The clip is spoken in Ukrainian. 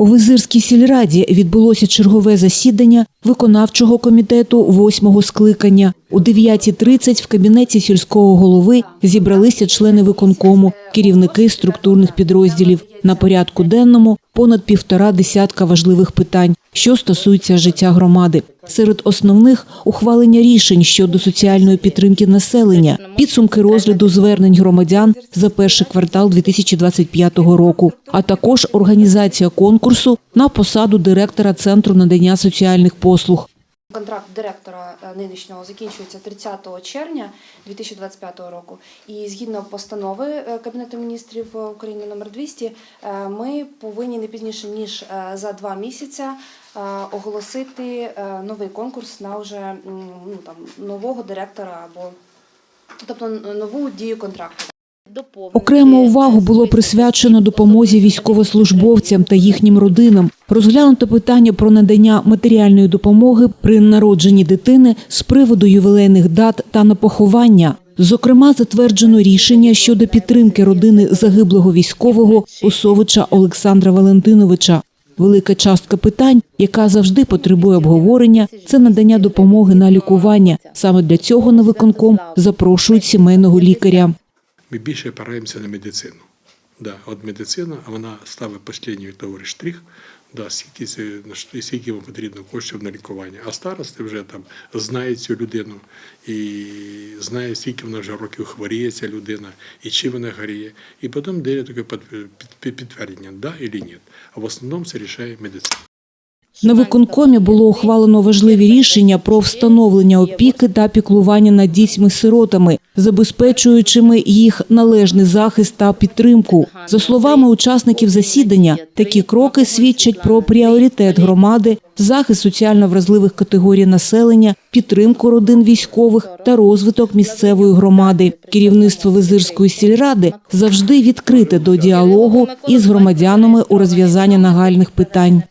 У Визирській сільраді відбулося чергове засідання виконавчого комітету восьмого скликання. У 9.30 в кабінеті сільського голови зібралися члени виконкому, керівники структурних підрозділів. На порядку денному понад півтора десятка важливих питань, що стосуються життя громади. Серед основних ухвалення рішень щодо соціальної підтримки населення, підсумки розгляду звернень громадян за перший квартал 2025 року, а також організація конкурсу на посаду директора центру надання соціальних послуг. Контракт директора е, нинішнього закінчується 30 червня 2025 року. І згідно постанови е, Кабінету міністрів України номер 200, е, ми повинні не пізніше ніж за два місяці оголосити новий конкурс на вже ну, там, нового директора або тобто нову дію контракту. Окрему увагу було присвячено допомозі військовослужбовцям та їхнім родинам. Розглянуто питання про надання матеріальної допомоги при народженні дитини з приводу ювілейних дат та на поховання. Зокрема, затверджено рішення щодо підтримки родини загиблого військового Усовича Олександра Валентиновича. Велика частка питань, яка завжди потребує обговорення, це надання допомоги на лікування. Саме для цього на виконком запрошують сімейного лікаря. Ми більше опираємося на медицину. Да, от медицина, а вона ставить останній товарий штрих, да, скільки, скільки вам потрібно коштів на лікування. А старости вже там знає цю людину і знає, скільки вона вже років хворіє ця людина, і чим вона хворіє. І потім дає таке під- під- під- підтвердження, да або ні. А в основному це рішає медицина. На виконкомі було ухвалено важливі рішення про встановлення опіки та піклування над дітьми-сиротами, забезпечуючими їх належний захист та підтримку. За словами учасників засідання, такі кроки свідчать про пріоритет громади, захист соціально вразливих категорій населення, підтримку родин військових та розвиток місцевої громади. Керівництво Визирської сільради завжди відкрите до діалогу із громадянами у розв'язанні нагальних питань.